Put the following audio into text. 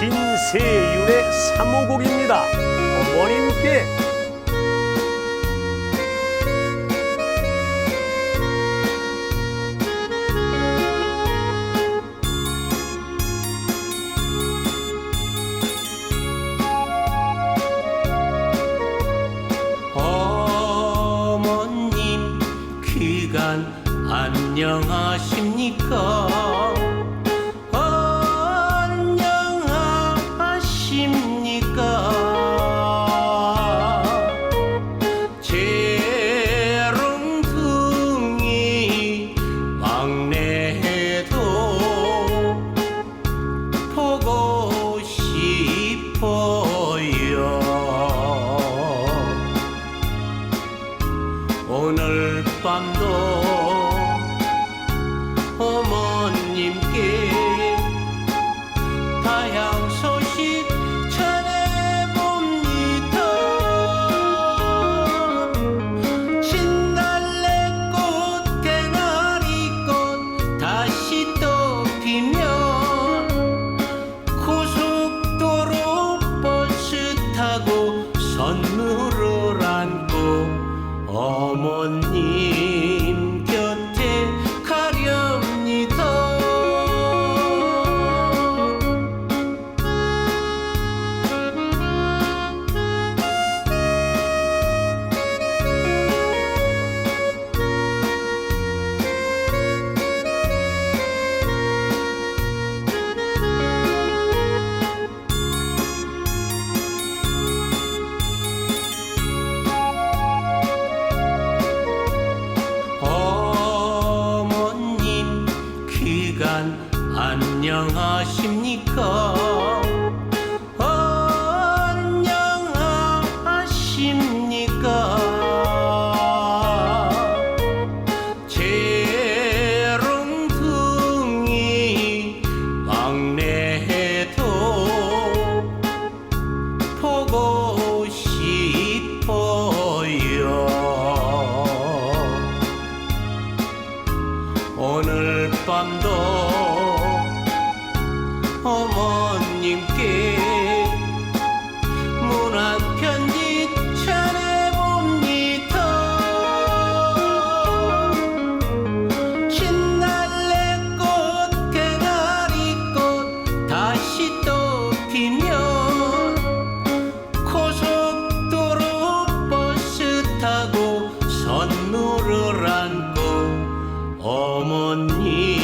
진세율의 사모곡입니다. 어머님께 어머님 안녕하십니까 안녕하십니까 막내도 보고 싶어요. 오늘 밤도 어머님께 다양 어머님 안녕하십니까 안녕하십니까 밤도 어머님께 문화 편지 전해봅니다. 진달래 꽃 대가리 꽃 다시 또 피면 고속도로 버스 타고 선물을 안고 어머니